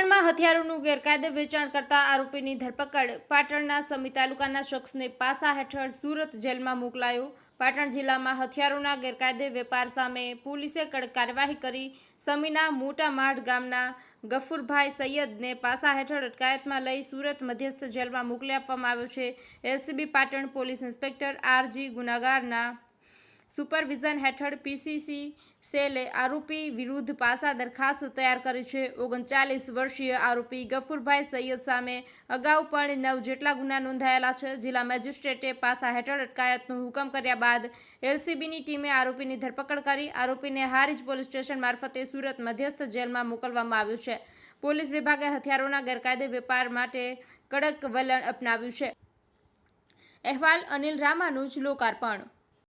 હથિયારોનું ગેરકાયદે વેચાણ કરતા આરોપીની ધરપકડ. પાટણના સમી તાલુકાના શખ્સને પાસા હેઠળ સુરત જેલમાં મોકલાયો. પાટણ જિલ્લામાં હથિયારોના ગેરકાયદે વેપાર સામે પોલીસે કડક કાર્યવાહી કરી. સમીના મોટા માઢ ગામના ગફુરભાઈ સૈયદને પાસા હેઠળ અટકાયતમાં લઈ સુરત મધ્યસ્થ જેલમાં મોકલી આપવામાં આવ્યો છે. LCB Patan police inspector RG ગુનાગારના supervision હેઠળ પીસીસી સેલે આરોપી વિરુદ્ધ પાસા દરખાસ્ત તૈયાર કરી છે. ઓગણચાલીસ વર્ષીય આરોપી ગફુરભાઈ સૈયદ સામે અગાઉ પણ નવ જેટલા ગુના નોંધાયેલા છે. જિલ્લા મેજિસ્ટ્રેટે પાસા હેઠળ અટકાયતનો હુકમ કર્યા બાદ એલસીબીની ટીમે આરોપીની ધરપકડ કરી. આરોપીને હારીજ પોલીસ સ્ટેશન મારફતે સુરત મધ્યસ્થ જેલમાં મોકલવામાં આવ્યું છે. પોલીસ વિભાગે હથિયારોના ગેરકાયદે વેપાર માટે કડક વલણ અપનાવ્યું છે. અહેવાલ અનિલ રામાનુજ, લોકાર્પણ.